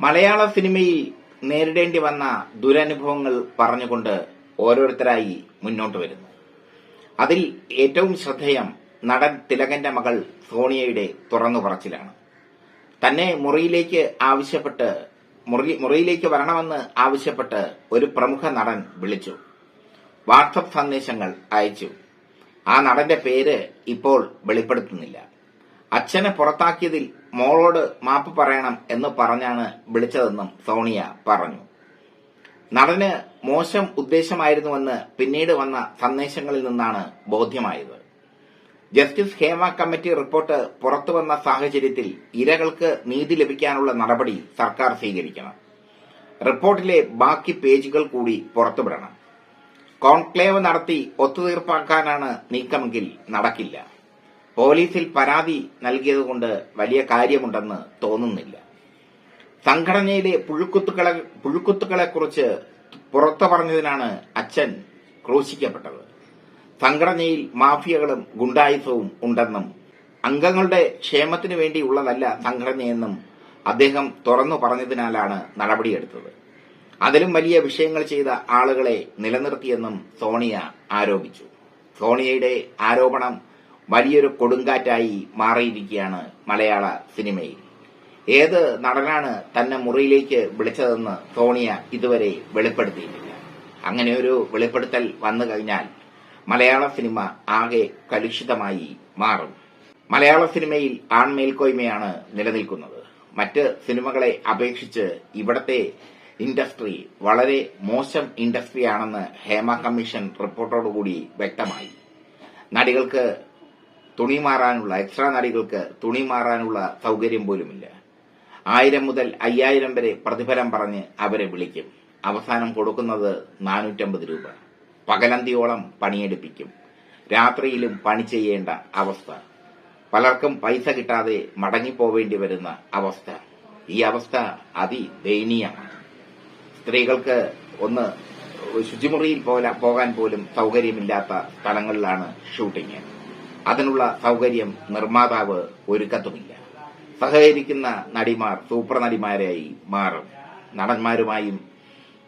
മലയാള സിനിമയിൽ നേരിടേണ്ടി വന്ന ദുരനുഭവങ്ങൾ പറഞ്ഞുകൊണ്ട് ഓരോരുത്തരായി മുന്നോട്ട് വരുന്നു. അതിൽ ഏറ്റവും ശ്രദ്ധേയം നടൻ തിലകന്റെ മകൾ സോണിയയുടെ തുറന്നു പറച്ചിലാണ്. തന്നെ മുറിയിലേക്ക് ആവശ്യപ്പെട്ട് മുറി- മുറിയിലേക്ക് വരണമെന്ന് ആവശ്യപ്പെട്ട് ഒരു പ്രമുഖ നടൻ വിളിച്ചു. വാട്സപ്പ് സന്ദേശങ്ങൾ അയച്ചു. ആ നടന്റെ പേര് ഇപ്പോൾ വെളിപ്പെടുത്തുന്നില്ല. അച്ഛനെ പുറത്താക്കിയതിൽ മോളോട് മാപ്പ് പറയണം എന്ന് പറഞ്ഞാണ് വിളിച്ചതെന്നും സോണിയ പറഞ്ഞു. നടന് മോശം ഉദ്ദേശമായിരുന്നുവെന്ന് പിന്നീട് വന്ന സന്ദേശങ്ങളിൽ നിന്നാണ് ബോധ്യമായത്. ജസ്റ്റിസ് ഹേമ കമ്മിറ്റി റിപ്പോർട്ട് പുറത്തുവന്ന സാഹചര്യത്തിൽ ഇരകൾക്ക് നീതി ലഭിക്കാനുള്ള നടപടി സർക്കാർ സ്വീകരിക്കണം. റിപ്പോർട്ടിലെ ബാക്കി പേജുകൾ കൂടി പുറത്തുവിടണം. കോൺക്ലേവ് നടത്തി ഒത്തുതീർപ്പാക്കാനാണ് നീക്കമെങ്കിൽ നടക്കില്ല. പോലീസിൽ പരാതി നൽകിയതുകൊണ്ട് വലിയ കാര്യമുണ്ടെന്ന് തോന്നുന്നില്ല. സംഘടനയിലെ പുഴുക്കുത്തുക്കളെ പുഴുക്കുത്തുക്കളെക്കുറിച്ച് പുറത്തു പറഞ്ഞതിനാണ് അച്ഛൻ ക്രൂശിക്കപ്പെട്ടത്. സംഘടനയിൽ മാഫിയകളും ഗുണ്ടായുസവും ഉണ്ടെന്നും അംഗങ്ങളുടെ ക്ഷേമത്തിനു വേണ്ടിയുള്ളതല്ല സംഘടനയെന്നും അദ്ദേഹം തുറന്നു പറഞ്ഞതിനാലാണ് നടപടിയെടുത്തത്. അതിലും വലിയ വിഷയങ്ങൾ ചെയ്ത ആളുകളെ നിലനിർത്തിയെന്നും സോണിയ ആരോപിച്ചു. സോണിയയുടെ ആരോപണം വലിയൊരു കൊടുങ്കാറ്റായി മാറിയിരിക്കുകയാണ് മലയാള സിനിമയിൽ. ഏത് നടനാണ് തന്നെ മുറിയിലേക്ക് വിളിച്ചതെന്ന് സോണിയ ഇതുവരെ വെളിപ്പെടുത്തിയിട്ടില്ല. അങ്ങനെ ഒരു വെളിപ്പെടുത്തൽ വന്നു കഴിഞ്ഞാൽ മലയാള സിനിമ ആകെ കലുഷിതമായി മാറും. മലയാള സിനിമയിൽ ആൺമേൽക്കോയ്മയാണ് നിലനിൽക്കുന്നത്. മറ്റ് സിനിമകളെ അപേക്ഷിച്ച് ഇവിടത്തെ ഇൻഡസ്ട്രി വളരെ മോശം ഇൻഡസ്ട്രിയാണെന്ന് ഹേമ കമ്മീഷൻ റിപ്പോർട്ടോടുകൂടി വ്യക്തമായി. നടികൾക്ക് തുണി മാറാനുള്ള എക്സ്ട്രാ നടികൾക്ക് തുണി മാറാനുള്ള സൗകര്യം പോലുമില്ല. ആയിരം മുതൽ അയ്യായിരം വരെ പ്രതിഫലം പറഞ്ഞ് അവരെ വിളിക്കും. അവസാനം കൊടുക്കുന്നത് നാനൂറ്റമ്പത് രൂപ. പകലന്തിയോളം പണിയെടുപ്പിക്കും. രാത്രിയിലും പണി ചെയ്യേണ്ട അവസ്ഥ. പലർക്കും പൈസ കിട്ടാതെ മടങ്ങിപ്പോവേണ്ടി വരുന്ന അവസ്ഥ. ഈ അവസ്ഥ അതിദയനീയമാണ്. സ്ത്രീകൾക്ക് ഒന്ന് ശുചിമുറിയിൽ പോകാൻ പോലും സൗകര്യമില്ലാത്ത സ്ഥലങ്ങളിലാണ് ഷൂട്ടിംഗ് അതിനുള്ള സൗകര്യം നിർമ്മാതാവ് ഒരുക്കത്തുമില്ല. സഹകരിക്കുന്ന നടിമാർ സൂപ്പർ നടിമാരായി മാറും. നടന്മാരുമായും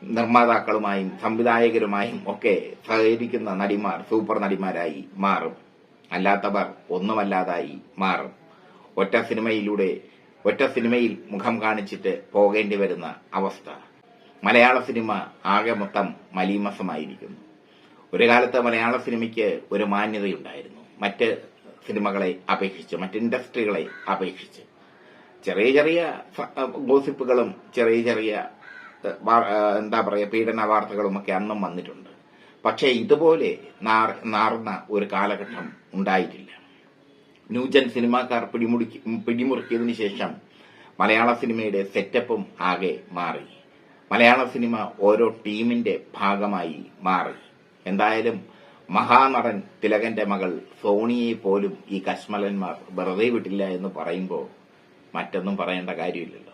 നിർമ്മാതാക്കളുമായും സംവിധായകരുമായും ഒക്കെ സഹകരിക്കുന്ന നടിമാർ സൂപ്പർ നടിമാരായി മാറും. അല്ലാത്തവർ ഒന്നുമല്ലാതായി മാറും. ഒറ്റ സിനിമയിലൂടെ ഒറ്റ സിനിമയിൽ മുഖം കാണിച്ചിട്ട് പോകേണ്ടി വരുന്ന അവസ്ഥ. മലയാള സിനിമ ആകെ മൊത്തം മലീമസമായിരിക്കുന്നു. ഒരു കാലത്ത് മലയാള സിനിമയ്ക്ക് ഒരു മാന്യതയുണ്ടായിരുന്നു. മറ്റ് സിനിമകളെ അപേക്ഷിച്ച് മറ്റ് ഇൻഡസ്ട്രികളെ അപേക്ഷിച്ച്. ചെറിയ ചെറിയ ഗോസിപ്പുകളും ചെറിയ ചെറിയ എന്താ പറയുക പീഡന വാർത്തകളുമൊക്കെ അന്നും വന്നിട്ടുണ്ട്. പക്ഷേ ഇതുപോലെ നാർ- നാർന്ന ഒരു കാലഘട്ടം ഉണ്ടായിട്ടില്ല. ന്യൂജൻ സിനിമാക്കാർ പിടിമുടി പിടിമുറുക്കിയതിനു ശേഷം മലയാള സിനിമയുടെ സെറ്റപ്പും ആകെ മാറി. മലയാള സിനിമ ഓരോ ടീമിന്റെ ഭാഗമായി മാറി. എന്തായാലും മഹാനടൻ തിലകന്റെ മകൾ സോണിയെ പോലും ഈ കശ്മലന്മാർ വെറുതെ വിട്ടില്ല എന്ന് പറയുമ്പോൾ മറ്റൊന്നും പറയേണ്ട കാര്യമില്ലല്ലോ.